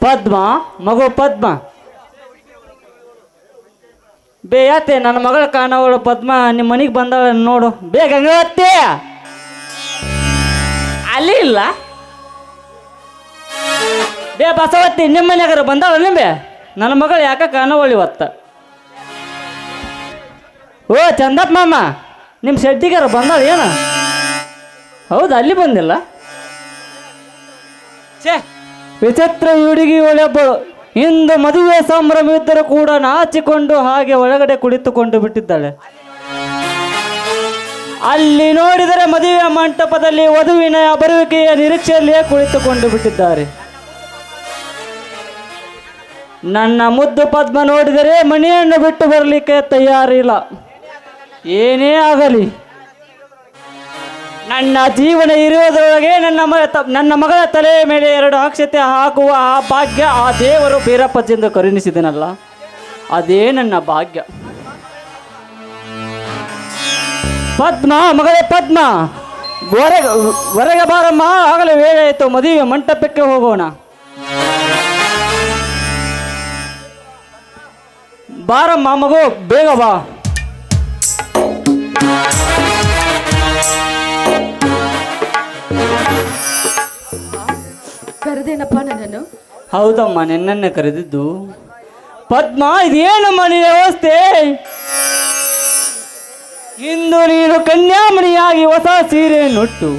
ಪದ್ಮ, ಮಗು ಪದ್ಮ. ಬೇ, ಯಾತೆ, ನನ್ನ ಮಗಳ ಕಾಣವಳು ಪದ್ಮ ನಿಮ್ಮ ಮನೆಗೆ ಬಂದವಳ ನೋಡು. ಬೇಗ ಗಂಗಾವತ್ತೆ ಅಲ್ಲಿ ಇಲ್ಲ. ಬೇ, ಬಸವತ್ತಿ ನಿಮ್ಮ ಮನ್ಯಾಗಾರ ಬಂದಾಳ ನಿಂಬೆ? ನನ್ನ ಮಗಳು ಯಾಕೆ ಕಾಣವಳು ಇವತ್ತ? ಓ, ಚಂದಪ್ಪ ಮಾಮ ನಿಮ್ಮ ಶೆಟ್ಟಿಗಾರ ಬಂದಾಳ ಏನು? ಹೌದು, ಅಲ್ಲಿ ಬಂದಿಲ್ಲ? ಛೇ ವಿಚಿತ್ರ ಹುಡುಗಿ ಇಂದು ಮದುವೆ ಸಂಭ್ರಮವಿದ್ದರೂ ಕೂಡ ನಾಚಿಕೊಂಡು ಹಾಗೆ ಒಳಗಡೆ ಕುಳಿತುಕೊಂಡು ಬಿಟ್ಟಿದ್ದಾಳೆ. ಅಲ್ಲಿ ನೋಡಿದರೆ ಮದುವೆ ಮಂಟಪದಲ್ಲಿ ವಧುವಿನ ಬರುವಿಕೆಯ ನಿರೀಕ್ಷೆಯಲ್ಲಿಯೇ ಕುಳಿತುಕೊಂಡು ಬಿಟ್ಟಿದ್ದಾರೆ. ನನ್ನ ಮುದ್ದು ಪದ್ಮ ನೋಡಿದರೆ ಮನೆಯನ್ನು ಬಿಟ್ಟು ಬರಲಿಕ್ಕೆ ತಯಾರಿಲ್ಲ. ಏನೇ ಆಗಲಿ. ನನ್ನ ಜೀವನ ಇರುವುದರೊಳಗೆ ನನ್ನ ನನ್ನ ಮಗಳ ತಲೆಯ ಮೇಲೆ ಎರಡು ಅಕ್ಷತೆ ಹಾಕುವ ಆ ಭಾಗ್ಯ ಆ ದೇವರು ಬೀರಪ್ಪಜ್ಜೆಂದು ಕರುಣಿಸಿದನಲ್ಲ? ಅದೇ ನನ್ನ ಭಾಗ್ಯ. ಪದ್ಮ, ಮಗಳೇ ಪದ್ಮ! ಹೊರಗೆ ಹೊರಗೆ ಬಾರಮ್ಮ, ಆಗಲೇ ವೇಳೆ ಆಯಿತು. ಮದುವೆ ಮಂಟಪಕ್ಕೆ ಹೋಗೋಣ. ಬಾರಮ್ಮ ಮಗು, ಬೇಗ ಬಾ. ನನ್ನನ್ನು? ಹೌದಮ್ಮ, ನಿನ್ನನ್ನೇ ಕರೆದಿದ್ದು. ಪದ್ಮ ಇದೇನಮ್ಮ ನಿನ್ನ ವ್ಯವಸ್ಥೆ? ಇಂದು ನೀನು ಕನ್ಯಾಮಣಿಯಾಗಿ ಹೊಸ ಸೀರೆಯನ್ನುಟ್ಟು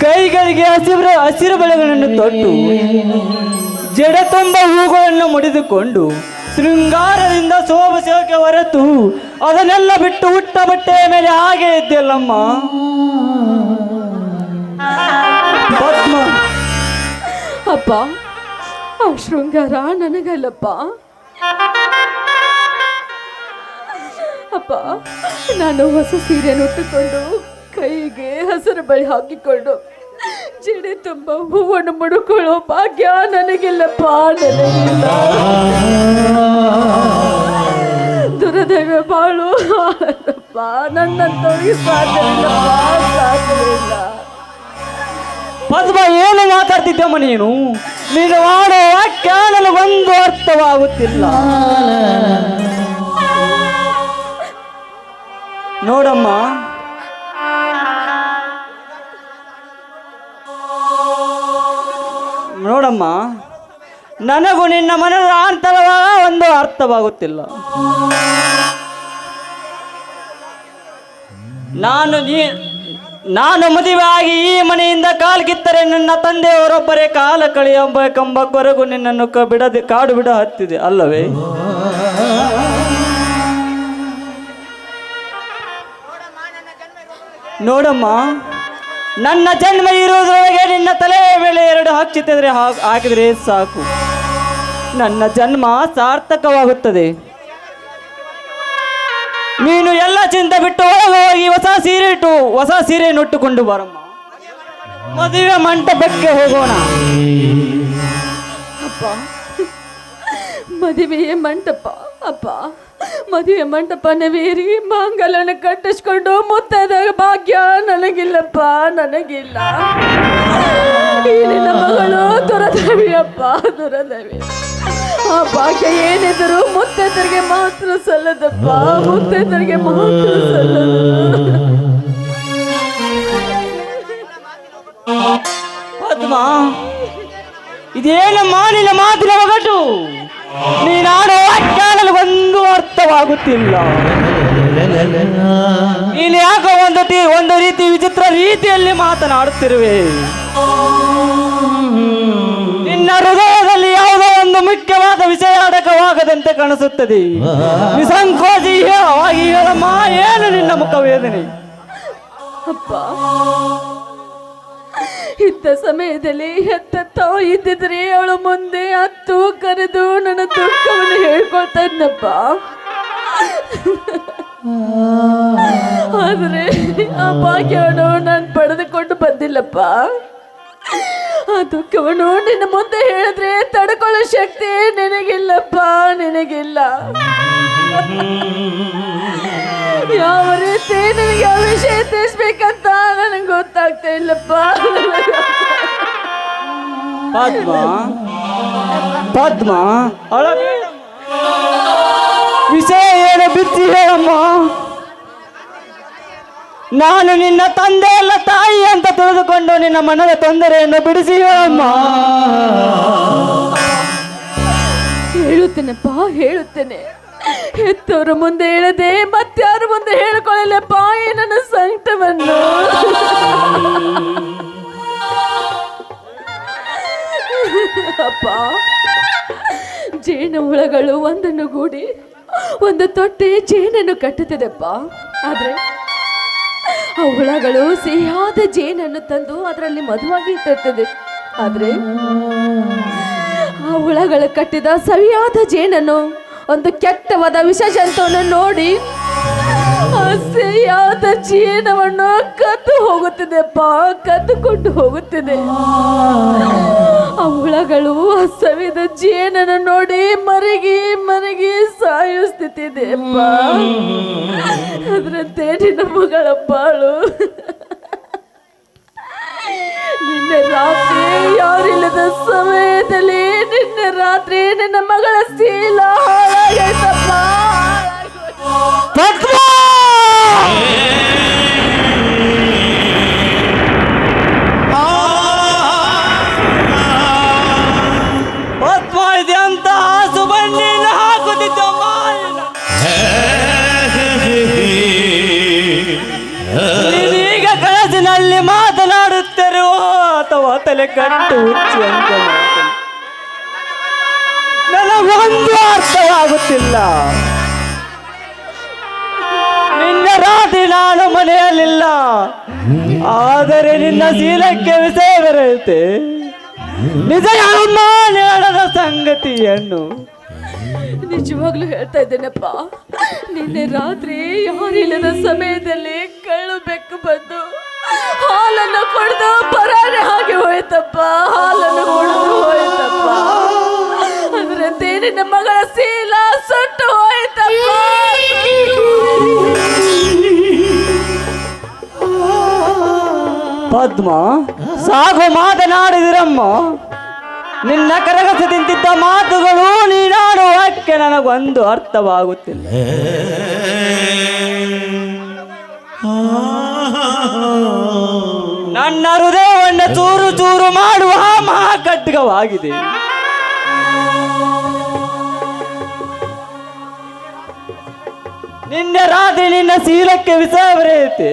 ಕೈಗಳಿಗೆ ಹಸಿರು ಹಸಿರು ಬೆಳೆಗಳನ್ನು ತೊಟ್ಟು, ಜಡ ತುಂಬ ಹೂಗಳನ್ನು ಮುಡಿದುಕೊಂಡು, ಶೃಂಗಾರದಿಂದ ಶೋಭಸೋಕೆ ಹೊರತು, ಅದನ್ನೆಲ್ಲ ಬಿಟ್ಟು ಹುಟ್ಟ ಬಟ್ಟೆಯ ಮೇಲೆ ಹಾಗೆ ಇದ್ದಲ್ಲಮ್ಮ ಪದ್ಮ ಅಪ್ಪ ಆ ಶೃಂಗಾರ ನನಗಲ್ಲಪ್ಪ. ಅಪ್ಪ, ನಾನು ಹೊಸ ಸೀರೆ ಉಟ್ಟುಕೊಂಡು ಕೈಗೆ ಹಸಿರು ಬಳಿ ಹಾಕಿಕೊಂಡು ಜಡೆ ತುಂಬ ಹೂವನ್ನು ಮುಡುಕೊಳ್ಳೋ ಭಾಗ್ಯ ನನಗಿಲ್ಲಪ್ಪ, ನನಗಿಲ್ಲ. ದುರದೈವ ಬಾಳು ನನ್ನಂತವ್ರಿಗೆ ಸಾಧ್ಯ ಸಾಧ್ಯವಿಲ್ಲ. ಪದ್ಮ ಏನು ಮಾತಾಡ್ತಿದ್ದಮ್ಮ ನೀನು? ನೀನು ಮಾಡೋ ವಾಕ್ಯ ನನಗೊಂದು ಅರ್ಥವಾಗುತ್ತಿಲ್ಲ. ನೋಡಮ್ಮ ನೋಡಮ್ಮ, ನನಗೂ ನಿನ್ನ ಮನದ ಅಂತರವ ಒಂದು ಅರ್ಥವಾಗುತ್ತಿಲ್ಲ. ನಾನು ನೀ ನಾನು ಮದುವೆ ಆಗಿ ಈ ಮನೆಯಿಂದ ಕಾಲು ಕಿತ್ತರೆ ನನ್ನ ತಂದೆಯವರೊಬ್ಬರೇ ಕಾಲ ಕಳೆಯಬೇಕೆಂಬ ಕೊರಗು ನಿನ್ನನ್ನು ಬಿಡದೆ ಕಾಡು ಬಿಡ ಹತ್ತಿದೆ ಅಲ್ಲವೇ? ನೋಡಮ್ಮ, ನನ್ನ ಜನ್ಮ ಇರುವುದರೊಳಗೆ ನಿನ್ನ ತಲೆ ಮೇಲೆ ಎರಡು ಹಚ್ಚಿತ್ತಿದ್ರೆ ಹಾಕಿದ್ರೆ ಸಾಕು. ನನ್ನ ಜನ್ಮ ಸಾರ್ಥಕವಾಗುತ್ತದೆ. ನೀನು ಎಲ್ಲ ಚಿಂತೆ ಬಿಟ್ಟು ಒಳಗೆ ಹೋಗಿ ಹೊಸ ಸೀರೆ ಇಟ್ಟು ಹೊಸ ಸೀರೆ ಉಟ್ಟುಕೊಂಡು ಬರಮ್ಮ. ಮದುವೆ ಮಂಟಪಕ್ಕೆ ಹೋಗೋಣ. ಅಪ್ಪ. ಮದುವೆಯ ಮಂಟಪ, ಅಪ್ಪ. ಮದುವೆ ಮಂಟಪ ನವೇರಿ ಮಾಂಗಲ್ಯನ ಕಟ್ಟಿಸ್ಕೊಂಡು ಮುತ್ತದ ಭಾಗ್ಯ ನನಗಿಲ್ಲಪ್ಪ, ನನಗಿಲ್ಲ. ಈ ಮಗಳು ದುರದವಿ ಅಪ್ಪ, ದುರದವಿ. ಆ ಭಾಗ್ಯ ಏನಿದ್ರು ಮುತ್ತೈದರಿಗೆ ಮಾತ್ರ ಸಲ್ಲದಪ್ಪ. ಮುತ್ತೈದರಿಗೆ ಮಾತ್ರ ಸಲ್ಲದ. ಪದ್ಮ, ಇದೇನಮ್ಮ ನಿನ್ನ ಮಾತಿನ ಒಗಟು? ನೀನಾಡೋ ವಾಕ್ಯ ಒಂದು ಅರ್ಥವಾಗುತ್ತಿಲ್ಲ. ನೀನು ಯಾಕೋ ಒಂದು ಒಂದು ರೀತಿ ವಿಚಿತ್ರ ರೀತಿಯಲ್ಲಿ ಮಾತನಾಡುತ್ತಿರುವೆ? ನಿನ್ನ ಯಾವುದೋ ಒಂದು ಮುಖ್ಯವಾದ ವಿಷಯಾಡಕವಾಗದಂತೆ ಕಾಣಿಸುತ್ತದೆ. ನಿಸಂಕೋಚಿ ಹೇಳವಾಗಿ ಹೇಳಮ್ಮ ಏನು ನಿನ್ನ ಮುಖ ವೇದನೆ? ಅಪ್ಪ ಇದ್ದ ಸಮಯದಲ್ಲಿ ಹೆತ್ತ ತಾವು ಇದ್ದಿದ್ರೆ ಅವಳು ಮುಂದೆ ಹತ್ತು ಕರೆದು ನನ್ನ ದುಃಖವನ್ನು ಹೇಳ್ಕೊಳ್ತಾ ಇದ್ನಪ್ಪ. ಆದ್ರೆ ಆ ಭಾಗ್ಯವನ್ನು ನಾನು ಪಡೆದುಕೊಂಡು ಬಂದಿಲ್ಲಪ್ಪ. ಆ ದುಃಖವನ್ನು ನಿನ್ನ ಮುಂದೆ ಹೇಳಿದ್ರೆ ತಡ್ಕೊಳ್ಳೋ ಶಕ್ತಿ ನಿನಗಿಲ್ಲಪ್ಪ, ನಿನಗಿಲ್ಲ ಯಾವ ರೀತಿ ನನಗೆ ಯಾವ ವಿಷಯ ತಿಳಿಸ್ಬೇಕಂತ ನನಗೆ ಗೊತ್ತಾಗ್ತಾ ಇಲ್ಲಪ್ಪ ಪದ್ಮ ಪದ್ಮ. ವಿಷಯ ಏನು ಬಿತ್ತಿ ಹೇಳಮ್ಮ ನಾನು ನಿನ್ನ ತಂದೆ ಅಲ್ಲ ತಾಯಿ ಅಂತ ತಿಳಿದುಕೊಂಡು ನಿನ್ನ ಮನದ ತೊಂದರೆಯನ್ನು ಬಿಡಿಸಿ ಅಮ್ಮ. ಹೇಳುತ್ತೇನೆಪ್ಪ, ಹೇಳುತ್ತೇನೆ. ಹೆತ್ತವರ ಮುಂದೆ ಹೇಳದೆ, ಮತ್ತಾರ ಮುಂದೆ ಹೇಳಿಕೊಳ್ಳಲಪ್ಪ ನನ್ನ ಸಂಕಟವನ್ನು. ಅಪ್ಪ, ಜೇನು ಹುಳಗಳು ಒಂದನ್ನು ಗೂಡಿ, ಒಂದು ತೊಟ್ಟೆ ಜೇನನ್ನು ಕಟ್ಟುತ್ತದೆಪ್ಪ. ಆದ್ರೆ ಆ ಹುಳಗಳು ಸಿಹಿಯಾದ ಜೇನನ್ನು ತಂದು ಅದರಲ್ಲಿ ಮಧುವಾಗಿ ಇಟ್ಟಿರ್ತದೆ. ಆದ್ರೆ ಆ ಹುಳಗಳು ಕಟ್ಟಿದ ಸವಿಯಾದ ಜೇನನ್ನು, ಒಂದು ಕೆಟ್ಟವಾದ ವಿಷ ಜಂತುವನ್ನು ನೋಡಿ ಆ ಜೀವನವನ್ನು ಕದ್ದು ಹೋಗುತ್ತಿದೆಪ್ಪ ಕದ್ದುಕೊಂಡು ಹೋಗುತ್ತಿದೆ. ಆ ಹುಳಗಳು ಹಸವಿದ ಸವಿದ ಜೇನನ್ನು ನೋಡಿ ಮರಗಿ ಮರಗಿ ಸಾಯೋ ಸ್ಥಿತಿ ಇದೆಯಪ್ಪ ನಿನ್ನ ಮಗಳ ಬಾಳು. ನಿನ್ನೆ ರಾತ್ರಿ ಯಾರಿಲ್ಲದ ಸಮಯದಲ್ಲಿ ನಿನ್ನೆ ರಾತ್ರಿ ನಿನ್ನ ಮಗಳ ಸೀಲ ಹಾಳಾಗೈತಪ್ಪ. ತಲೆ ಕಟ್ಟು ಹುಚ್ಚಿ ಅಂತ. ನನಗೊಂದು ಅರ್ಥವಾಗುತ್ತಿಲ್ಲ. ನಿನ್ನ ರಾತ್ರಿ ನಾನು ಮನೆಯಲ್ಲಿಲ್ಲ. ಆದರೆ ನಿನ್ನ ಶೀಲಕ್ಕೆ ವಿಷಯ ಬರೆಯುತ್ತೆ ನಿಜ ಅಮ್ಮ ನಡೆದ ಸಂಗತಿಯನ್ನು. ನಿಜವಾಗ್ಲೂ ಹೇಳ್ತಾ ಇದ್ದೇನಪ್ಪ. ನಿನ್ನೆ ರಾತ್ರಿ ಯಾರಿಲ್ಲದ ಸಮಯದಲ್ಲಿ ಕಳ್ಳು ಬೆಕ್ಕು ಬಂದು ಹಾಲನ್ನು ಕುಡಿದು ಪರಾರಿ ಹಾಗೆ ಹೋಯ್ತಪ್ಪ. ಹಾಲನ್ನು ಕುಡಿದು ಹೋಯ್ತಪ್ಪ. ಅಂದ್ರೆ ನಿನ್ನ ಮಗಳ ಸೀಲ ಸುಟ್ಟು ಹೋಯ್ತಪ್ಪ. ಪದ್ಮ ಸಾಗು ಮಾತನಾಡಿದಿರಮ್ಮ. ನಿನ್ನ ಕರಗಸದಿಂತಿದ್ದ ಮಾತುಗಳು ನೀನಾಡುವಕ್ಕೆ ನನಗೊಂದು ಅರ್ಥವಾಗುತ್ತಿಲ್ಲ. ನನ್ನ ಹೃದಯವನ್ನು ಚೂರು ಚೂರು ಮಾಡುವ ಮಹಾಖಡ್ಗವಾಗಿದೆ ನಿನ್ನೆ ರಾತ್ರಿ ನಿನ್ನ ಶೀಲಕ್ಕೆ ವಿಷಯ ಬರೆಯುತ್ತೆ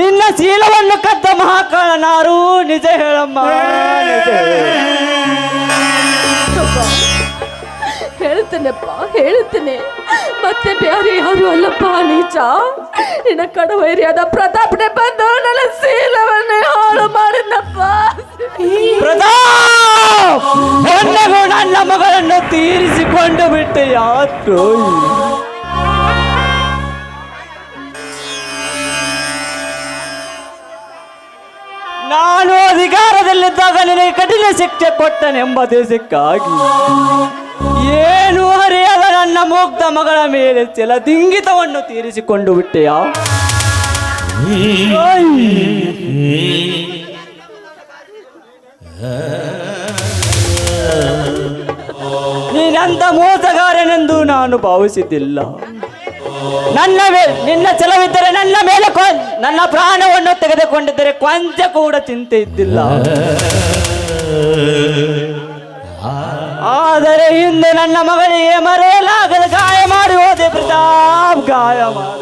ನಿನ್ನ ಶೀಲವನ್ನು ಕದ್ದ ಮಹಾಕಾಳನಾರು ನಿಜ ಹೇಳಮ್ಮ. ಹೇಳ್ತೇನೆಪ್ಪ, ಹೇಳ್ತೇನೆ. ಮತ್ತೆ ಬೇರೆ ಯಾರು ಅಲ್ಲಪ್ಪ, ನೀಚ. ನಿನ್ನ ಕಡವೈರಿಯಾದ ಪ್ರತಾಪ್ನೆ ಬಂದು ನನ್ನ ಶೀಲವನ್ನೇ ಹಾಳು ಮಾಡಿದ್ನಪ್ಪ. ಪ್ರತಾಪ್! ನನ್ನ ಮಗಳನ್ನು ತೀರಿಸಿಕೊಂಡು ಬಿಟ್ಟೆ ಯಾತ್ರು ನಾನು ಅಧಿಕಾರದಲ್ಲಿದ್ದಾಗ ನಿನಗೆ ಕಠಿಣ ಶಿಕ್ಷೆ ಕೊಟ್ಟನೆಂಬ ದೇಶಕ್ಕಾಗಿ. ಏನು ಹರಿಯದ ನನ್ನ ಮುಗ್ಧ ಮಗಳ ಮೇಲೆ ದಿಂಗಿತವನ್ನು ತೀರಿಸಿಕೊಂಡು ಬಿಟ್ಟೆಯ? ನೀನಂತ ಮೋಸಗಾರನೆಂದು ನಾನು ಭಾವಿಸಿದ್ದಿಲ್ಲ. ನನ್ನ ಮೇಲೆ ನಿನ್ನ ಚಲವಿದ್ದರೆ ನನ್ನ ಮೇಲೆ ನನ್ನ ಪ್ರಾಣವನ್ನು ತೆಗೆದುಕೊಂಡಿದ್ದರೆ ಕೊಂಚ ಕೂಡ ಚಿಂತೆ ಇದ್ದಿಲ್ಲ. ಆದರೆ ಹಿಂದೆ ನನ್ನ ಮಗಳಿಗೆ ಮರೆಯಲಾಗದ ಗಾಯ ಮಾಡಿ ಹೋದೆ ಪ್ರತಾಪ್ ಗಾಯ ಮಾಡಿ.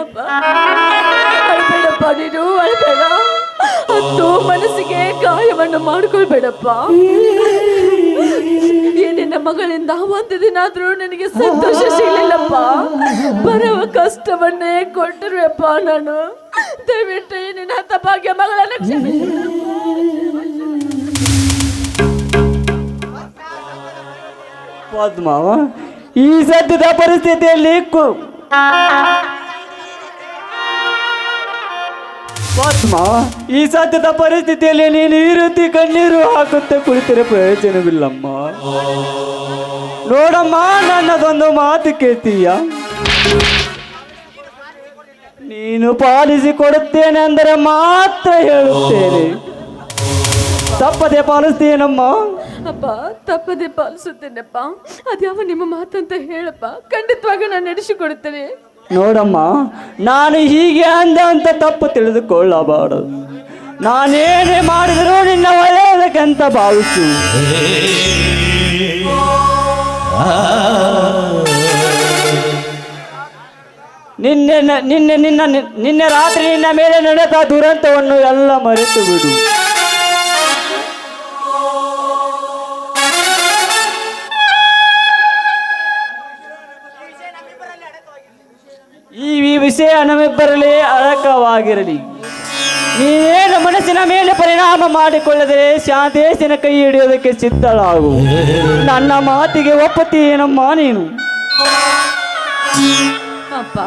ಅಪ್ಪ ಅಳ್ಬೇಡಪ್ಪ ನೀನು ಅಳ್ಬೇಡ. ಹತ್ತು ಮನಸ್ಸಿಗೆ ಗಾಯವನ್ನು ಮಾಡ್ಕೊಳ್ಬೇಡಪ್ಪ. ಈ ನಿನ್ನ ಮಗಳಿಂದ ಒಂದು ದಿನ ಆದರೂ ನನಗೆ ಸಂತೋಷ ಸಿಗಲಿಲ್ಲಪ್ಪ. ಬರುವ ಕಷ್ಟವನ್ನೇ ಕೊಟ್ಟಿರುವೆಪ್ಪ ನಾನು. ದಯವಿಟ್ಟು ನಿನ್ನ ಹತ್ತ ಭಾಗ್ಯ ಮಗಳನ್ನು ಪದ್ಮ ಈ ಸದ್ಯದ ಪರಿಸ್ಥಿತಿಯಲ್ಲಿ ಮಾವ, ಈ ಸದ್ಯದ ಪರಿಸ್ಥಿತಿಯಲ್ಲಿ ನೀನು ಈ ರೀತಿ ಕಣ್ಣೀರು ಹಾಕುತ್ತೆ ಕುಳಿತರೆ ಪ್ರಯೋಜನವಿಲ್ಲಮ್ಮ. ನೋಡಮ್ಮ, ನನ್ನದೊಂದು ಮಾತು ಕೇಳ್ತೀಯ. ನೀನು ಪಾಲಿಸಿ ಕೊಡುತ್ತೇನೆ ಅಂದರೆ ಮಾತ್ರ ಹೇಳುತ್ತೇನೆ. ತಪ್ಪದೆ ಪಾಲಿಸ್ತೀನಮ್ಮ ಅಪ್ಪ ತಪ್ಪದೆ ಪಾಲಿಸುತ್ತೇನಪ್ಪ. ಅದ್ಯಾವ ನಿಮ್ಮ ಮಾತಂತ ಹೇಳಪ್ಪ. ಖಂಡಿತವಾಗಿ ನಾನು ನಡೆಸಿಕೊಡುತ್ತೇನೆ. ನೋಡಮ್ಮ ನಾನು ಹೀಗೆ ಅಂದ ಅಂತ ತಪ್ಪು ತಿಳಿದುಕೊಳ್ಳಬಾರದು. ನಾನೇನೇ ಮಾಡಿದರೂ ನಿನ್ನ ಒಳ್ಳೆಯದಕ್ಕಂತ ಭಾವಿಸು. ನಿನ್ನೆ ನಿನ್ನೆ ನಿನ್ನ ನಿನ್ನೆ ರಾತ್ರಿ ನಿನ್ನ ಮೇಲೆ ನಡೆದ ದುರಂತವನ್ನು ಎಲ್ಲ ಮರೆತು ಬಿಡು ಈ ಬರಲಿ ಅಡಕವಾಗಿರಲಿ ನೀನೇನು ಮನಸ್ಸಿನ ಮೇಲೆ ಪರಿಣಾಮ ಮಾಡಿಕೊಳ್ಳದೆ ಶಾಂತೇಶನ ಕೈ ಹಿಡಿಯೋದಕ್ಕೆ ಸಿದ್ಧಳಾಗು. ನನ್ನ ಮಾತಿಗೆ ಒಪ್ಪುತ್ತೀನಮ್ಮ ನೀನು? ಅಪ್ಪ,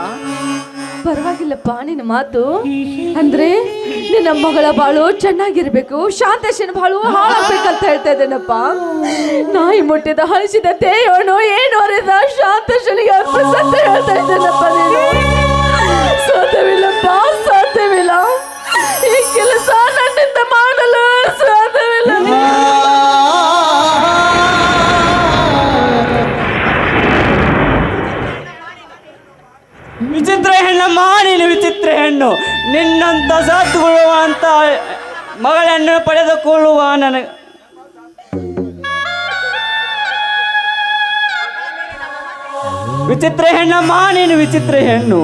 ಪರವಾಗಿಲ್ಲಪ್ಪ ನಿನ್ನ ಮಾತು. ಅಂದ್ರೆ ನಿನ್ನ ಮಗಳ ಬಾಳು ಚೆನ್ನಾಗಿರ್ಬೇಕು ಶಾಂತೇಶನ ಬಾಳು ಹಾಳಾಗ್ಬೇಕಂತ ಹೇಳ್ತಾ ಇದ್ದೇನಪ್ಪ. ನಾಯಿ ಮುಟ್ಟಿದ ಹಳಿಸಿದ ತೇಯೋನು ಏನು ಅರಿದ ಶಾಂತೇಶನಿಗೆ ಅರ್ಪಿಸಂತ ಹೇಳ್ತಾ ಇದ್ದೇನಪ್ಪ ನೀನು. ಸಾಧ್ಯವಿಲ್ಲಪ್ಪ ಸಾಧ್ಯವಿಲ್ಲ. ಈ ಕೆಲಸ ನನ್ನಿಂದ ಮಾಡಲು ಸಾಧ್ಯವಿಲ್ಲ. ವಿಚಿತ್ರ ಹೆಣ್ಣಮ್ಮ ನೀನು ವಿಚಿತ್ರ ಹೆಣ್ಣು. ನಿನ್ನಂತ ಸತ್ತುಕೊಳ್ಳುವಂತ ಮಗಳನ್ನು ಪಡೆದುಕೊಳ್ಳುವ ನನಗೆ ವಿಚಿತ್ರ ಹೆಣ್ಣಮ್ಮ ನೀನು ವಿಚಿತ್ರ ಹೆಣ್ಣು.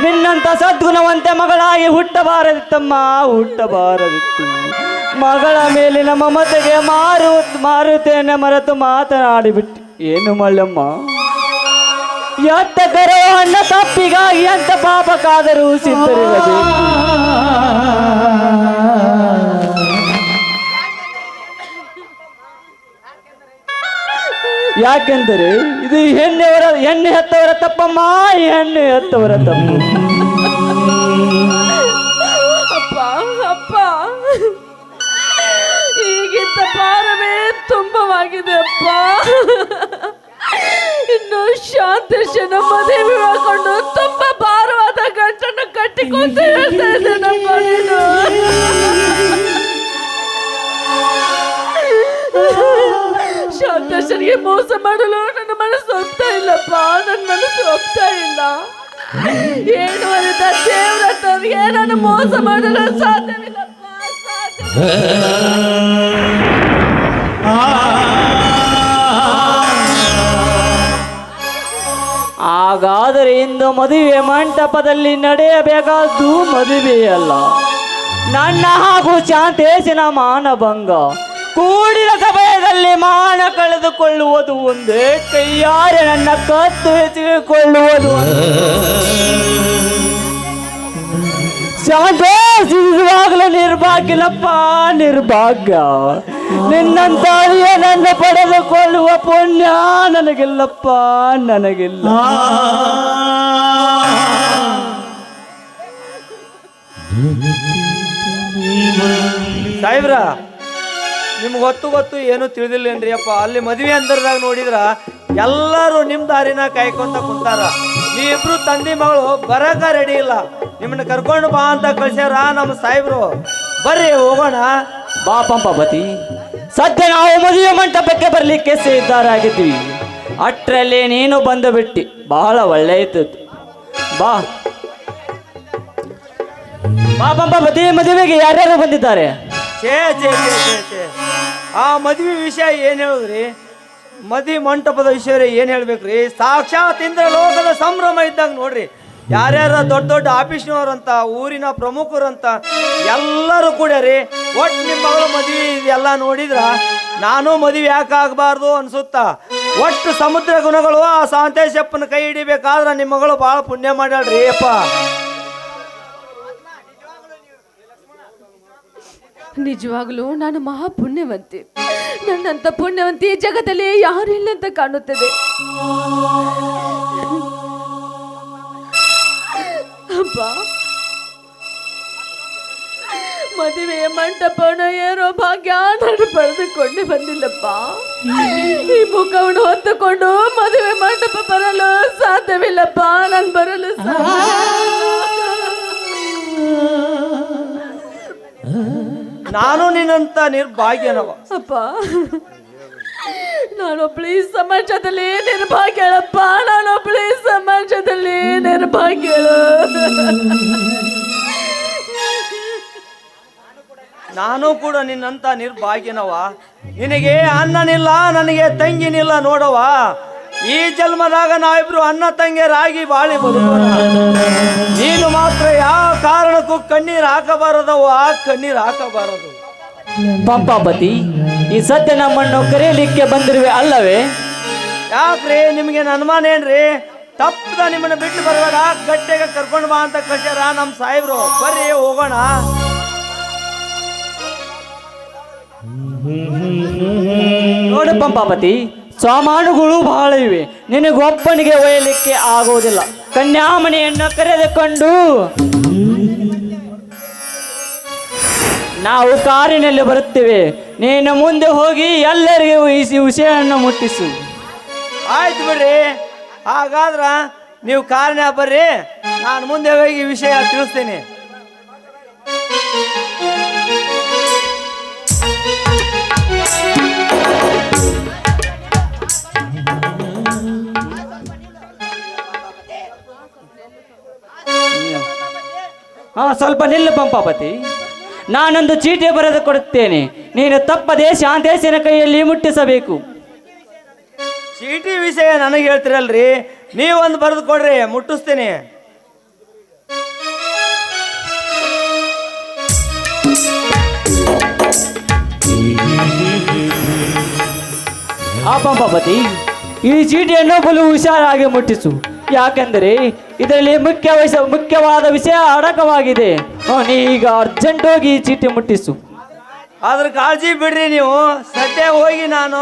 ನಿನ್ನಂತ ಸದ್ಗುಣವಂತೆ ಮಗಳಾಗಿ ಹುಟ್ಟಬಾರದಿತ್ತಮ್ಮ, ಹುಟ್ಟಬಾರದಿತ್ತು. ಮಗಳ ಮೇಲಿನ ಮಮತೆಗೆ ಮಾರು, ಮಾರುತ್ತೇನೆ ಮರೆತು ಮಾತನಾಡಿಬಿಟ್ಟು. ಏನು ಮಳ್ಳಮ್ಮ ಎತ್ತ ಕರೆಯನ್ನ ತಪ್ಪಿಗಾಗಿ ಅಂತ ಪಾಪಕ್ಕಾದರೂ ಸಿದ್ಧರಿರಬೇಕು ಯಾಕೆಂದರೆ ಇದು ಹೆಣ್ಣೆಯವರ ಹೆಣ್ಣೆ ಹೆತ್ತವರ ತಪ್ಪಮ್ಮ ಹೆಣ್ಣು ಹೆತ್ತವರ ತಪ್ಪು. ಮೋಸ ಮಾಡಲು ಸಾಧ್ಯವಿಲ್ಲ ಸಾಧ್ಯ ಹಾಗಾದರೆ ಇಂದು ಮದುವೆ ಮಂಟಪದಲ್ಲಿ ನಡೆಯಬೇಕಾದ್ದು ಮದುವೆಯಲ್ಲ. ನನ್ನ ಹಾಗೂ ಶಾಂತೇಶನ ಮಾನಭಂಗ. ಕೂಡಿದ ಸಮಯದಲ್ಲಿ ಮಾನ ಕಳೆದುಕೊಳ್ಳುವುದು ಒಂದೇ ಕೈಯಾರೆ. ನನ್ನ ಕತ್ತು ಹೆಚ್ಚಿಕೊಳ್ಳುವುದು ಒಂದೇ. ಶಾಂತೇಶ್ ನಿಜವಾಗ್ಲೂ ನಿರ್ಭಾಗ್ಯನಪ್ಪ ನಿರ್ಭಾಗ್ಯ. ನಿನ್ನಂತ ನನ್ನ ಪಡೆದುಕೊಳ್ಳುವ ಪುಣ್ಯ ನನಗಿಲ್ಲಪ್ಪ ನನಗಿಲ್ಲ. ಸಾಹೇಬ್ರ ನಿಮ್ಗೆ ಗೊತ್ತು ಗೊತ್ತು ಏನು ತಿಳಿದಿಲ್ಲೇನ್ರಿ ಅಪ್ಪ ಅಲ್ಲಿ ಮದುವೆ ಅಂತರದಾಗ ನೋಡಿದ್ರ ಎಲ್ಲರೂ ನಿಮ್ಮ ದಾರಿನ ಕಾಯ್ಕೊಂತ ಕುಂತಾರ. ನೀವಿಬ್ರು ತಂದೆ ಮಗಳು ಬರಕ ರೆಡಿ ಇಲ್ಲ. ನಿಮ್ಮನ್ನ ಕರ್ಕೊಂಡು ಬಾ ಅಂತ ಕಳ್ಸ್ಯಾರ ನಮ್ಮ ಸಾಹೇಬ್ರು. ಬರ್ರಿ ಹೋಗೋಣ. ಬಾ ಪಂಪಪತಿ. ಸದ್ಯ ನಾವು ಮದುವೆ ಮಂಟಪಕ್ಕೆ ಬರಲಿಕ್ಕೆ ಸಿದ್ಧರಾಗಿದ್ದೀವಿ. ಅಟ್ರಲ್ಲಿ ನೀನು ಬಂದು ಬಿಟ್ಟಿ. ಬಹಳ ಒಳ್ಳೆಯಿತು ಬಾ. ಬಾ ಪಂಪಪತಿ ಮದುವೆಗೆ ಯಾರ್ಯಾರು ಬಂದಿದ್ದಾರೆ? ಛೇ ಛೇ ಛೇ ಛೇ ಛೇ. ಆ ಮದುವೆ ವಿಷಯ ಏನ್ ಹೇಳಿದ್ರಿ? ಮದಿ ಮಂಟಪದ ವಿಷಯ ಏನ್ ಹೇಳ್ಬೇಕ್ರಿ? ಸಾಕ್ಷಾತ್ ಇಂದ್ರ ಲೋಕದ ಸಂಭ್ರಮ ಇದ್ದಾಗ ನೋಡ್ರಿ. ಯಾರ್ಯಾರ ದೊಡ್ಡ ದೊಡ್ಡ ಆಫೀಸ್ನವರಂತ, ಊರಿನ ಪ್ರಮುಖರಂತ, ಎಲ್ಲರೂ ಕೂಡ ರೀ ಒಟ್ಟು ನಿಮ್ಮ ಮಗಳ ಮದುವೆ ಇದೆಲ್ಲ ನೋಡಿದ್ರ, ನಾನು ಮದುವೆ ಯಾಕೆ ಆಗಬಾರ್ದು ಅನ್ಸುತ್ತ? ಒಟ್ಟು ಸಮುದ್ರ ಗುಣಗಳು ಆ ಸಾಂತೇಶಪ್ಪನ ಕೈ ಹಿಡಿಬೇಕಾದ್ರೆ ನಿಮ್ಮ ಮಗಳು ಭಾಳ ಪುಣ್ಯ ಮಾಡ್ಯಾಳ್ರಿ, ಅಪ್ಪ. ನಿಜವಾಗ್ಲೂ ನಾನು ಮಹಾ ಪುಣ್ಯವಂತಿ ನನ್ನಂತ ಪುಣ್ಯವಂತಿ ಈ ಜಗತ್ತಲ್ಲಿ ಯಾರು ಅಂತ ಕಾಣುತ್ತದೆ. ಅಪ್ಪ. ಮದುವೆಯ ಮಂಟಪವನ್ನು ಏರೋ ಭಾಗ್ಯ ನಾನು ಪಡೆದುಕೊಂಡು ಬಂದಿಲ್ಲಪ್ಪ. ಈ ಮುಖವನ್ನು ಹೊತ್ತುಕೊಂಡು ಮದುವೆ ಮಂಟಪ ಬರಲು ಸಾಧ್ಯವಿಲ್ಲಪ್ಪ ನಾನು ಬರಲು ನಾನು ನಿನ್ನಂತ ನಿರ್ಭಾಗ್ಯನವ. ಅಪ್ಪ. ನಾನೊಬ್ಳು ಪ್ಲೀಸ್ ಸಮಾಜದಲ್ಲಿ ನಿರ್ಭಾಗ್ಯಳಪ್ಪ ನಾನು ಪ್ಲೀಸ್ ಸಮಾಜದಲ್ಲಿ ನಿರ್ಭಾಗ್ಯಳು ನಾನು ಕೂಡ ನಿನ್ನಂತ ನಿರ್ಭಾಗ್ಯನವ. ನಿನಗೆ ಅಣ್ಣನಿಲ್ಲ ನನಗೆ ತಂಗಿನಿಲ್ಲ ನೋಡವ ಈ ಜನ್ಮದಾಗ ನಾವಿಬ್ರು ಅಣ್ಣ ತಂಗಿಯರಾಗಿ ಬಾಳಿ ಬದುಕೋಣ ನೀನು ಮಾತ್ರ ಯಾವ ಕಾರಣಕ್ಕೂ ಕಣ್ಣೀರು ಹಾಕಬಾರದವ್ವ, ಕಣ್ಣೀರು ಹಾಕಬಾರದು. ಪಂಪಾಪತಿ ಈ ಸದ್ಯ ನಮ್ಮನ್ನು ಕರೆಯಲಿಕ್ಕೆ ಬಂದಿರುವೆ ಅಲ್ಲವೇ? ಯಾಕ್ರಿ ನಿಮ್ಗೆ ಅನುಮಾನ ಏನ್ರಿ? ತಪ್ಪದ ನಿಮ್ಮನ್ನ ಬಿಟ್ಟು ಬರುವಾಗ ಗಟ್ಟೆಗೆ ಕರ್ಕೊಂಡು ಬಾ ಅಂತ ಕಟ್ಟ್ಯಾರ ನಮ್ಮ ಸಾಹೇಬ್ರು. ಬರ್ರಿ ಹೋಗೋಣ. ನೋಡಿ ಪಂಪಾಪತಿ ಸಾಮಾನುಗಳು ಬಹಳ ಇವೆ. ನಿನಗೊಬ್ಬನಿಗೆ ಒಯ್ಯಲಿಕ್ಕೆ ಆಗೋದಿಲ್ಲ. ಕನ್ಯಾಮಣಿಯನ್ನು ಕರೆದುಕೊಂಡು ನಾವು ಕಾರಿನಲ್ಲಿ ಬರುತ್ತೇವೆ. ನೀನು ಮುಂದೆ ಹೋಗಿ ಎಲ್ಲರಿಗೂ ಈ ವಿಷಯವನ್ನು ಮುಟ್ಟಿಸು. ಆಯ್ತು ಬಿಡ್ರಿ. ಹಾಗಾದ್ರ ನೀವು ಕಾರಣ ಬರ್ರಿ. ನಾನು ಮುಂದೆ ಹೋಗಿ ಈ ವಿಷಯ ತಿಳಿಸ್ತೀನಿ. ಹಾ ಸ್ವಲ್ಪ ನಿಲ್ಲು ಪಂಪಾಪತಿ. ನಾನೊಂದು ಚೀಟಿ ಬರೆದು ಕೊಡುತ್ತೇನೆ. ನೀನು ತಪ್ಪದೆ ಶಾಂತೇಶನ ಕೈಯಲ್ಲಿ ಮುಟ್ಟಿಸಬೇಕು. ಚೀಟಿ ವಿಷಯ ನನಗೆ ಹೇಳ್ತಿರಲ್ರಿ. ನೀವೊಂದು ಬರೆದು ಕೊಡ್ರಿ ಮುಟ್ಟಿಸ್ತೇನೆ. ಆ ಪಂಪಾಪತಿ ಈ ಚೀಟಿಯನ್ನು ಬಲು ಹುಷಾರಾಗಿ ಮುಟ್ಟಿಸು. ಯಾಕೆಂದರೆ ಇದರಲ್ಲಿ ಮುಖ್ಯ ವಿಷ ಮುಖ್ಯವಾದ ವಿಷಯ ಅಡಕವಾಗಿದೆ. ನೀಗ ಈಗ ಅರ್ಜೆಂಟ್ ಹೋಗಿ ಈ ಚೀಟಿ ಮುಟ್ಟಿಸು. ಅದ್ರ ಕಾಳಜಿ ಬಿಡ್ರಿ ನೀವು. ಸದ್ಯ ಹೋಗಿ ನಾನು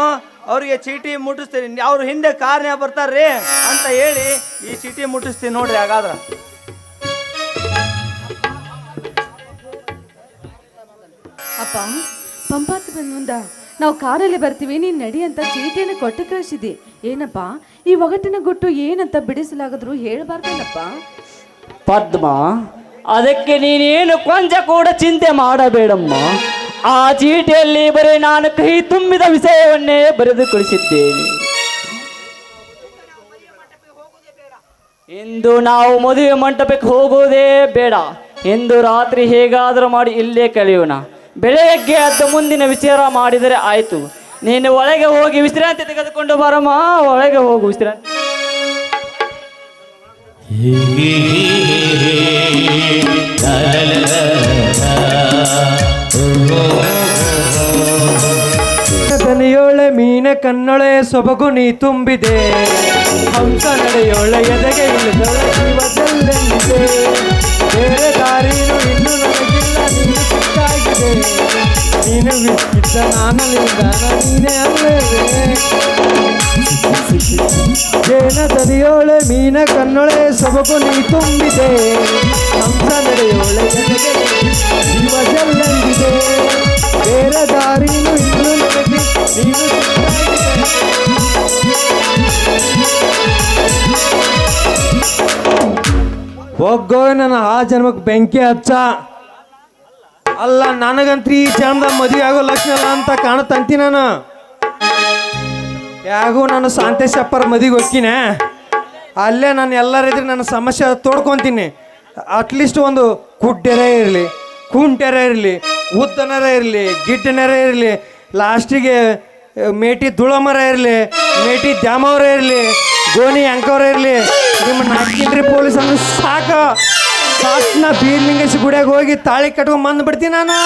ಅವ್ರಿಗೆ ಚೀಟಿ ಮುಟ್ಟಿಸ್ತೀನಿ. ಅವ್ರ ಹಿಂದೆ ಕಾರ್ನ್ಯಾಗ ಬರ್ತಾರ್ರಿ ಅಂತ ಹೇಳಿ ಈ ಚೀಟಿ ಮುಟ್ಟಿಸ್ತೀನಿ ನೋಡ್ರಿ ಹಾಗಾದ್ರ. ಅಪ್ಪ ಪಂಪಾತ್ ಬಂದ ಮುಂದ ನಾವು ಕಾರಲ್ಲಿ ಬರ್ತೀವಿ ನೀನ್ ನಡಿ ಅಂತ ಚೀಟಿಯನ್ನು ಕೊಟ್ಟು ಕಳಿಸಿದಿ ಏನಪ್ಪ ಈ ಒಗಟಿನ ಗುಟ್ಟು ಏನಂತ ಬಿಡಿಸಲಾಗದ್ರು ಹೇಳಬಾರ್ದಲ್ಲಪ್ಪ? ಪದ್ಮ, ಅದಕ್ಕೆ ನೀನೇನು ಕೊಂಚ ಕೂಡ ಚಿಂತೆ ಮಾಡಬೇಡಮ್ಮ. ಆ ಚೀಟಿಯಲ್ಲಿ ಬರೀ ನಾನು ಕೈ ತುಂಬಿದ ವಿಷಯವನ್ನೇ ಬರೆದು ಕೊಡಿಸಿದ್ದೇನೆ ಇಂದು ನಾವು ಮದುವೆ ಮಂಟಪಕ್ಕೆ ಹೋಗುವುದೇ ಬೇಡ. ಇಂದು ರಾತ್ರಿ ಹೇಗಾದರೂ ಮಾಡಿ ಇಲ್ಲೇ ಕಳೆಯೋಣ. ಬೆಳಗ್ಗೆ ಅದ್ದ ಮುಂದಿನ ವಿಚಾರ ಮಾಡಿದರೆ ಆಯ್ತು. ನೀನು ಒಳಗೆ ಹೋಗಿ ವಿಶ್ರಾಂತಿ ತೆಗೆದುಕೊಂಡು ಬರಮ್ಮ. ಒಳಗೆ ಹೋಗು ವಿಶ್ರಾಂತಿ. ದನಿಯೋಳೆ ಮೀನ ಕನ್ನೊಳೆ ಸೊಬಗು ನೀ ತುಂಬಿದೆ. ಹಂಸ ನಡೆಯೋಳೆ ಎದೆಗೆ ಇಳಿದೊಳೆ ಬೇರೆ ದಾರಿಯೂ ಇನ್ನು ನೀನು ಬಿಟ್ಟ ನಾನು ನೀನೇ ಜೇನ ದನಿಯೋಳೆ ಮೀನ ಕನ್ನೊಳೆ ಸೊಬಗು ನೀ ತುಂಬಿದೆ ಹಂಸ ನಡೆಯೋಳೆ ಜೀವ ಜೀವದಲ್ಲೆಂದಿದೆ ಬೇರೆ ದಾರಿನು ಇನ್ನೂ ನನಗೆ ನೀನು ಹೋಗೋ ನನ್ನ ಆ ಜನ್ಮಕ್ಕೆ ಬೆಂಕಿ ಹಚ್ಚ. ಅಲ್ಲ, ನನಗಂತ್ರಿ ಈ ಚಂದ ಮದುವೆ ಆಗೋ ಲಕ್ಷಣ ಅಲ್ಲ ಅಂತ ಕಾಣತಂತಿ ನಾನು. ಯಾಗೂ ನಾನು ಶಾಂತೇಶಪ್ಪರ ಮದುವೆಗೆ ಹೋಗ್ತೀನಿ. ಅಲ್ಲೇ ನಾನು ಎಲ್ಲರಿದ್ರೆ ನನ್ನ ಸಮಸ್ಯೆ ತೋಡ್ಕೊತೀನಿ. ಅಟ್ಲೀಸ್ಟ್ ಒಂದು ಕುಡ್ಡೆರ ಇರಲಿ, ಕುಂಟೆರ ಇರಲಿ, ಉದ್ದನರ ಇರಲಿ, ಗಿಡ್ಡನರ ಇರಲಿ ಲಾಸ್ಟಿಗೆ ಮೇಟಿ ದುಳಮರ ಇರಲಿ, ಮೇಟಿ ದ್ಯಾಮವ್ರ ಇರಲಿ, ಗೋಣಿ ಅಂಕವ್ರ ಇರಲಿ, ನಿಮ್ಮ ಪೊಲೀಸ್ ಅಂದ್ರೆ ಸಾಕು. ಸಾಕು ನಾ ಬೀರ್ಲಿಂಗೇಶ್ ಗುಡಿಯಾಗ ಹೋಗಿ ತಾಳಿ ಕಟ್ಕೊಂಡ್ ಬಂದು ಬಿಡ್ತೀನಿ ನಾನು.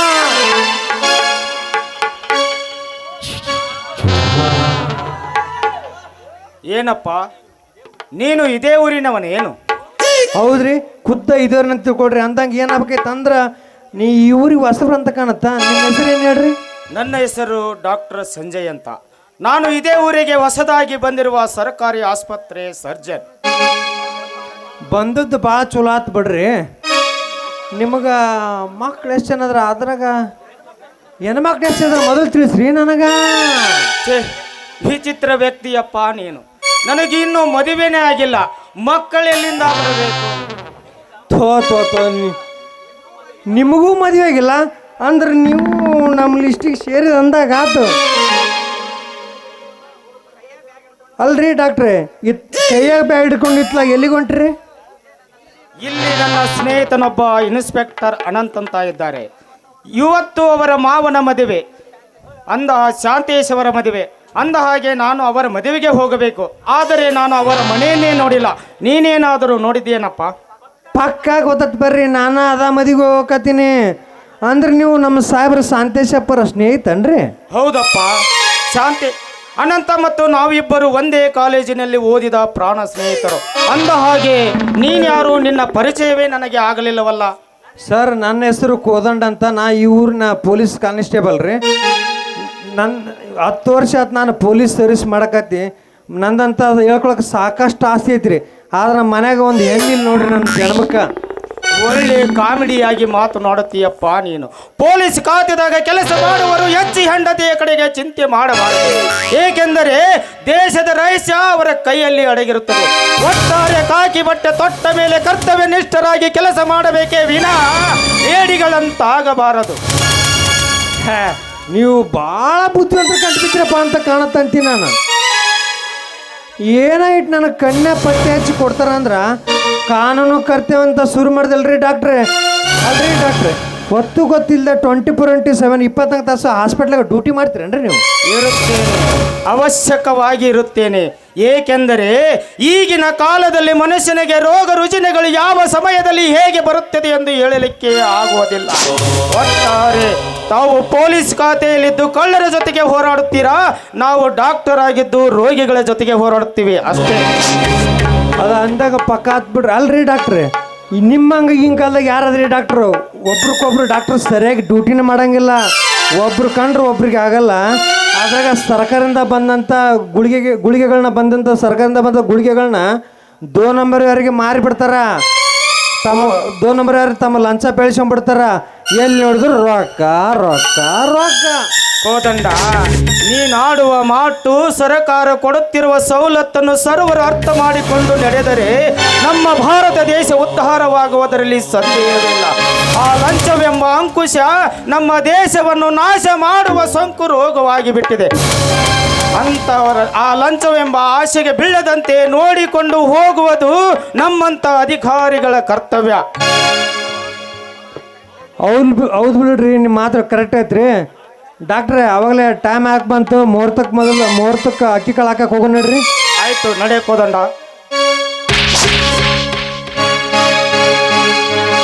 ಏನಪ್ಪ? ನೀನು ಇದೇ ಊರಿನವನೇನು ಹೌದ್ರಿ ಖುದ್ದ ಇದ್ದವ್ರನ್ನ ತಿಳ್ಕೊಡ್ರಿ ಅಂದಂಗೆ ಏನಾಗಬೇಕೈತೆ ಅಂದ್ರೆ ನೀ ಈ ಊರಿಗೆ ಹೊಸಬ್ರು ಅಂತ ಕಾಣತ್ತಾ? ನಿಮ್ಮ ಹೆಸರು ಏನು ಹೇಳ್ರಿ? ನನ್ನ ಹೆಸರು ಡಾಕ್ಟರ್ ಸಂಜಯ್ ಅಂತ. ನಾನು ಇದೇ ಊರಿಗೆ ಹೊಸದಾಗಿ ಬಂದಿರುವ ಸರ್ಕಾರಿ ಆಸ್ಪತ್ರೆ ಸರ್ಜನ್. ಬಂದದ್ದು ಭಾಳ ಚಲೋ ಆತು ಬಿಡ್ರಿ. ನಿಮಗೆ ಮಕ್ಳು ಎಷ್ಟು ಜನ ಅದ್ರ ಅದ್ರಾಗ? ಹೆಣ್ಮಕ್ಳು ಎಷ್ಟು ಅದ್ರ ಮೊದಲು ತಿಳಿಸ್ರಿ ನನಗೆ. ಛೇ ವಿಚಿತ್ರ ವ್ಯಕ್ತಿಯಪ್ಪ ನೀನು. ನನಗೆ ಇನ್ನೂ ಮದುವೆನೇ ಆಗಿಲ್ಲ. ಮಕ್ಕಳು ಎಲ್ಲಿಂದ ಬರಬೇಕು? ಥೋ ಥೋ ಥೋ ನಿ- ನಿಮಗೂ ಮದುವೆ ಆಗಿಲ್ಲ ಅಂದ್ರೆ ನೀವು ನಮ್ಮ ಲಿಸ್ಟಿಗೆ ಸೇರಿದ ಅಂದಾಗ ಆತು. ಅಲ್ರಿ ಡಾಕ್ಟ್ರೆ ಇತ್ ಕೈಯಾಗ ಬ್ಯಾಗ್ ಹಿಡ್ಕೊಂಡು ಇತ್ಲಾಗ ಎಲ್ಲಿಗೆ ಹೊಂಟ್ರಿ? ಇಲ್ಲಿ ನನ್ನ ಸ್ನೇಹಿತನೊಬ್ಬ ಇನ್ಸ್ಪೆಕ್ಟರ್ ಅನಂತ್ ಅಂತ ಇದ್ದಾರೆ. ಇವತ್ತು ಅವರ ಮಾವನ ಮದುವೆ ಅಂದ ಶಾಂತೇಶ್ ಅವರ ಮದುವೆ ಅಂದ ಹಾಗೆ ನಾನು ಅವರ ಮದುವೆಗೆ ಹೋಗಬೇಕು. ಆದರೆ ನಾನು ಅವರ ಮನೆಯನ್ನೇ ನೋಡಿಲ್ಲ. ನೀನೇನಾದರೂ ನೋಡಿದ್ದೇನಪ್ಪ ಪಕ್ಕ ಗೊತ್ತತ್ ಬರ್ರಿ ನಾನು ಅದ ಮದಿಗೆ ಹೋಗಕತ್ತೀನಿ. ಅಂದ್ರೆ ನೀವು ನಮ್ಮ ಸಾಹೇಬ್ರ ಶಾಂತೇಶಪ್ಪರ ಸ್ನೇಹಿತನ್ರಿ? ಹೌದಪ್ಪ. ಶಾಂತಿ ಅನಂತ ಮತ್ತು ನಾವಿಬ್ಬರು ಒಂದೇ ಕಾಲೇಜಿನಲ್ಲಿ ಓದಿದ ಪ್ರಾಣ ಸ್ನೇಹಿತರು. ಅಂದ ಹಾಗೆ ನೀನ್ಯಾರು ನಿನ್ನ ಪರಿಚಯವೇ ನನಗೆ ಆಗಲಿಲ್ಲವಲ್ಲ? ಸರ್, ನನ್ನ ಹೆಸರು ಕೋದಂಡ ಅಂತ. ನಾ ಈ ಊರಿನ ಪೊಲೀಸ್ ಕಾನ್ಸ್ಟೇಬಲ್ ರೀ. ನನ್ನ ಹತ್ತು ವರ್ಷ ಆತು ನಾನು ಪೊಲೀಸ್ ಸರ್ವಿಸ್ ಮಾಡಕತ್ತಿ. ನಂದಂತ ಹೇಳ್ಕೊಳಕ್ಕೆ ಸಾಕಷ್ಟು ಆಸ್ತಿ ಐತ್ರಿ. ಆದ್ರೆ ನಮ್ಮ ಮನ್ಯಾಗ ಒಂದು ಹೆಣ್ಣಿಲ್ಲ ನೋಡ್ರಿ ನನ್ನ ಜನ್ಮಕ್ಕೆ. ಒಳ್ಳೆ ಕಾಮಿಡಿಯಾಗಿ ಮಾತನಾಡುತ್ತೀಯಪ್ಪ ನೀನು. ಪೊಲೀಸ್ ಖಾತೆದಾಗ ಕೆಲಸ ಮಾಡುವರು ಹೆಚ್ಚಿ ಹೆಂಡತಿಯ ಕಡೆಗೆ ಚಿಂತೆ ಮಾಡಬಾರದು. ಏಕೆಂದರೆ ದೇಶದ ರಹಸ್ಯ ಅವರ ಕೈಯಲ್ಲಿ ಅಡಗಿರುತ್ತದೆ. ಒಟ್ಟಾರೆ ಕಾಕಿ ಬಟ್ಟೆ ತೊಟ್ಟ ಮೇಲೆ ಕರ್ತವ್ಯ ನಿಷ್ಠರಾಗಿ ಕೆಲಸ ಮಾಡಬೇಕೇ ವಿನಾ. ಏಡಿಗಳಂತಾಗಬಾರದು ನೀವು ಬಹಳ ಬುದ್ಧಿವಂತ ಕಂಡುಬಿಟ್ಟಿರಪ್ಪ ಅಂತ ಕಾಣತ್ತಂತೀನಿ ನಾನು. ಏನಾಯ್ತು ನನಗೆ ಕಣ್ಣ ಪತ್ತೆ ಹಚ್ಚಿ ಕೊಡ್ತಾರ ಅಂದ್ರೆ ಕಾನೂನು ಕರ್ತೇವಂತ ಶುರು ಮಾಡ್ದಲ್ರಿ ಡಾಕ್ಟ್ರೆ. ಅಲ್ರಿ ಡಾಕ್ಟ್ರೆ. ಹೊತ್ತು ಗೊತ್ತಿಲ್ಲದೆ ಟ್ವೆಂಟಿ ಫೋರ್ ಇಂಟು ಸೆವೆನ್ ಇಪ್ಪತ್ನಾಲ್ಕು ತಾಸು ಹಾಸ್ಪಿಟ್ಲಾಗ ಡ್ಯೂಟಿ ಮಾಡ್ತೀರೇನ್ರಿ ನೀವು? ಇರುತ್ತೇನೆ. ಅವಶ್ಯಕವಾಗಿ ಇರುತ್ತೇನೆ ಏಕೆಂದರೆ ಈಗಿನ ಕಾಲದಲ್ಲಿ ಮನುಷ್ಯನಿಗೆ ರೋಗ ರುಜಿನಗಳು ಯಾವ ಸಮಯದಲ್ಲಿ ಹೇಗೆ ಬರುತ್ತದೆ ಎಂದು ಹೇಳಲಿಕ್ಕೆ ಆಗುವುದಿಲ್ಲ. ಒಟ್ಟಾರೆ ತಾವು ಪೊಲೀಸ್ ಖಾತೆಯಲ್ಲಿದ್ದು ಕಳ್ಳರ ಜೊತೆಗೆ ಹೋರಾಡುತ್ತೀರಾ? ನಾವು ಡಾಕ್ಟರ್ ಆಗಿದ್ದು ರೋಗಿಗಳ ಜೊತೆಗೆ ಹೋರಾಡುತ್ತೀವಿ. ಅಷ್ಟೇ. ಅದು ಅಂದಾಗ ಪಕ್ಕ ಹತ್ಬಿಡ್ರಿ ಅಲ್ರಿ ಡಾಕ್ಟ್ರೆ ಈ ನಿಮ್ಮಂಗ ಹಿಂಗೆ ಕಾಲದಾಗ ಯಾರಾದ್ರಿ ಡಾಕ್ಟ್ರು ಒಬ್ರಿಗೊಬ್ರು ಡಾಕ್ಟ್ರು ಸರಿಯಾಗಿ ಡ್ಯೂಟಿನ ಮಾಡಂಗಿಲ್ಲ. ಒಬ್ರು ಕಂಡ್ರು ಒಬ್ರಿಗೆ ಆಗಲ್ಲ. ಆದಾಗ ಸರ್ಕಾರದಿಂದ ಬಂದಂಥ ಗುಳಿಗೆಗೆ ಗುಳಿಗೆಗಳನ್ನ ಬಂದಂಥ ಸರ್ಕಾರದಿಂದ ಬಂದ ಗುಳಿಗೆಗಳನ್ನ ದೋ ನಂಬರ್ವರೆಗೆ ಮಾರಿಬಿಡ್ತಾರ ತಮ್ಮ, ದೋ ನಂಬರ್ ತಮ್ಮ ಲಂಚ ಬೆಳೆಸ್ಕೊಂಡ್ಬಿಡ್ತಾರ? ಎಲ್ಲಿ ನೋಡಿದ್ರು ರೊಕ್ಕ ರೊಕ್ಕ ರೊಕ್ಕ. ಕೋದಂಡ ನೀನಾಡುವ ಮಾತು ಸರಕಾರ ಕೊಡುತ್ತಿರುವ ಸವಲತ್ತನ್ನು ಸರ್ವರು ಅರ್ಥ ಮಾಡಿಕೊಂಡು ನಡೆದರೆ ನಮ್ಮ ಭಾರತ ದೇಶ ಉದ್ಧಾರವಾಗುವುದರಲ್ಲಿ ಸಂದೇಹವಿಲ್ಲ. ಆ ಲಂಚವೆಂಬ ಅಂಕುಶ ನಮ್ಮ ದೇಶವನ್ನು ನಾಶ ಮಾಡುವ ಸೋಂಕು ರೋಗವಾಗಿ ಬಿಟ್ಟಿದೆ ಅಂತವರ ಆ ಲಂಚವೆಂಬ ಆಶೆಗೆ ಬೀಳದಂತೆ ನೋಡಿಕೊಂಡು ಹೋಗುವುದು ನಮ್ಮಂತ ಅಧಿಕಾರಿಗಳ ಕರ್ತವ್ಯ. ಹೌದು ಹೌದು ಬಿಡ್ರಿ ನಿಮ್ಮ ಮಾತ್ರ ಕರೆಕ್ಟ್ ಐತ್ರಿ. ಡಾಕ್ಟ್ರೆ ಅವಾಗಲೇ ಟೈಮ್ ಹಾಕಿ ಬಂತು? ಮುಹೂರ್ತಕ್ಕೆ ಮೊದಲು, ಮುಹೂರ್ತಕ್ಕೆ ಅಕ್ಕಿ ಕಾಳು ಹಾಕಕ್ಕೆ ಹೋಗೋಣ ನೋಡ್ರಿ. ಆಯಿತು ನಡೆಯಕ್ಕೆ ಕೋದಂಡ